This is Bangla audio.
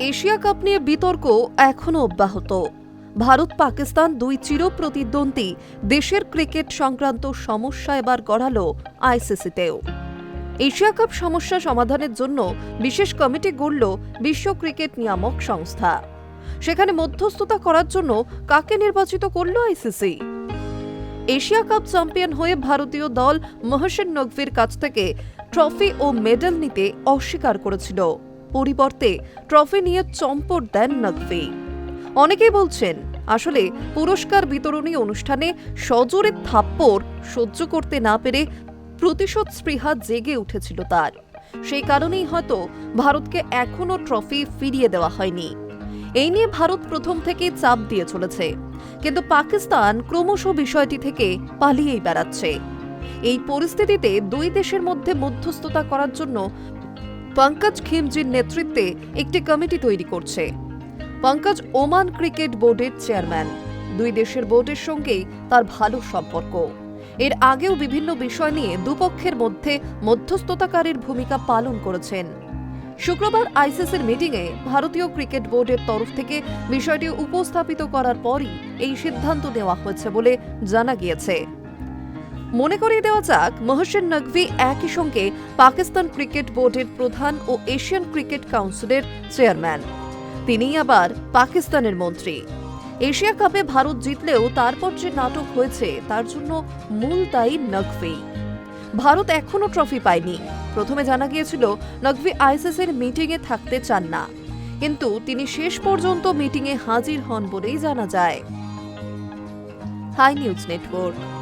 এশিয়া কাপ নিয়ে বিতর্ক এখনও অব্যাহত। ভারত, পাকিস্তান দুই চির প্রতিদ্বন্দ্বী দেশের ক্রিকেট সংক্রান্ত সমস্যা এবার গড়ালো আইসিসিতেও। এশিয়া কাপ সমস্যা সমাধানের জন্য বিশেষ কমিটি গড়ল বিশ্ব ক্রিকেট নিয়ামক সংস্থা। সেখানে মধ্যস্থতা করার জন্য কাকে নির্বাচিত করল আইসিসি? এশিয়া কাপ চ্যাম্পিয়ন হয়ে ভারতীয় দল মহসেন নকভির কাছ থেকে ট্রফি ও মেডেল নিতে অস্বীকার করেছিল। পরিবর্তে ট্রফি নিয়ে চম্পট দেন নকভি। অনেকেই বলছেন, আসলে পুরস্কার বিতরণী অনুষ্ঠানে সজোরে থাপ্পড় সহ্য করতে না পেরে প্রতিশোধ স্পৃহা জেগে উঠেছিল তার। সেই কারণেই হয়তো ভারতকে এখনও ট্রফি ফিরিয়ে দেওয়া হয়নি। এই নিয়ে ভারত প্রথম থেকেই চাপ দিয়ে চলেছে। কিন্তু পাকিস্তান ক্রমশ বিষয়টি থেকে পালিয়েই বেড়াচ্ছে। এই পরিস্থিতিতে দুই দেশের মধ্যে মধ্যস্থতা করার জন্য পঙ্কজ খিমজির নেতৃত্বে একটি কমিটি তৈরি করছে। পঙ্কজ ওমান ক্রিকেট বোর্ডের চেয়ারম্যান। দুই দেশের বোর্ডের সঙ্গেই তার ভালো সম্পর্ক। এর আগেও বিভিন্ন বিষয় নিয়ে দুপক্ষের মধ্যে মধ্যস্থতাকারীর ভূমিকা পালন করেছেন। শুক্রবার আইসিসির মিটিংয়ে ভারতীয় ক্রিকেট বোর্ডের তরফ থেকে বিষয়টি উপস্থাপিত করার পরই এই সিদ্ধান্ত নেওয়া হয়েছে বলে জানা গিয়েছে। মনে করিয়ে দেওয়া যাক, মহসেন নকভি একই সঙ্গে পাকিস্তান ক্রিকেট বোর্ডের প্রধান ও এশিয়ান ক্রিকেট কাউন্সিলের চেয়ারম্যান। তিনিই আবার পাকিস্তানের মন্ত্রী। এশিয়া কাপে ভারত জিতলেও তারপর যে নাটক হয়েছে, তার জন্য মূল দায়ী নকভি। ভারত এখনও ট্রফি পায়নি। প্রথমে জানা গিয়েছিল, নকভি আইসিসির মিটিংয়ে থাকতে চান না। কিন্তু তিনি শেষ পর্যন্ত মিটিংয়ে হাজির হন বলেই জানা যায়। High news network.